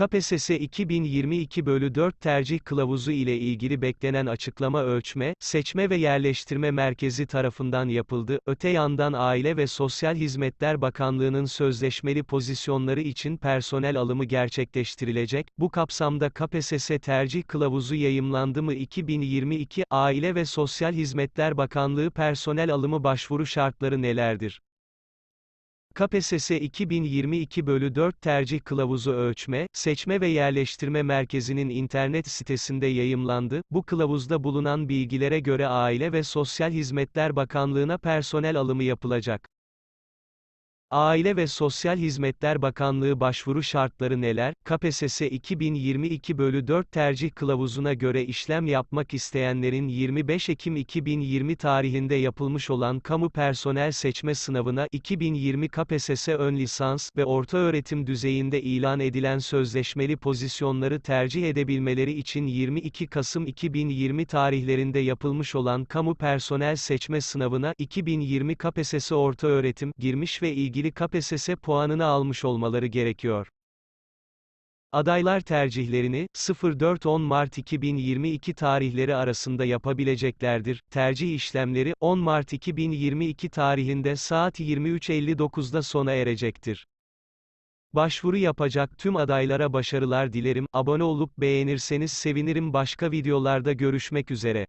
KPSS 2022 bölü 4 tercih kılavuzu ile ilgili beklenen açıklama ölçme, seçme ve yerleştirme merkezi tarafından yapıldı. Öte yandan Aile ve Sosyal Hizmetler Bakanlığı'nın sözleşmeli pozisyonları için personel alımı gerçekleştirilecek. Bu kapsamda KPSS tercih kılavuzu yayımlandı mı 2022 Aile ve Sosyal Hizmetler Bakanlığı personel alımı başvuru şartları nelerdir? KPSS 2022 bölü 4 tercih kılavuzu ölçme, seçme ve yerleştirme merkezinin internet sitesinde yayımlandı. Bu kılavuzda bulunan bilgilere göre Aile ve Sosyal Hizmetler Bakanlığı'na personel alımı yapılacak. Aile ve Sosyal Hizmetler Bakanlığı başvuru şartları neler? KPSS 2022 bölü 4 tercih kılavuzuna göre işlem yapmak isteyenlerin 25 Ekim 2020 tarihinde yapılmış olan kamu personel seçme sınavına 2020 KPSS ön lisans ve ortaöğretim düzeyinde ilan edilen sözleşmeli pozisyonları tercih edebilmeleri için 22 Kasım 2020 tarihlerinde yapılmış olan kamu personel seçme sınavına 2020 KPSS ortaöğretim girmiş ve ilgili KPSS puanını almış olmaları gerekiyor. Adaylar tercihlerini, 04-10 Mart 2022 tarihleri arasında yapabileceklerdir. Tercih işlemleri, 10 Mart 2022 tarihinde saat 23.59'da sona erecektir. Başvuru yapacak tüm adaylara başarılar dilerim. Abone olup beğenirseniz sevinirim. Başka videolarda görüşmek üzere.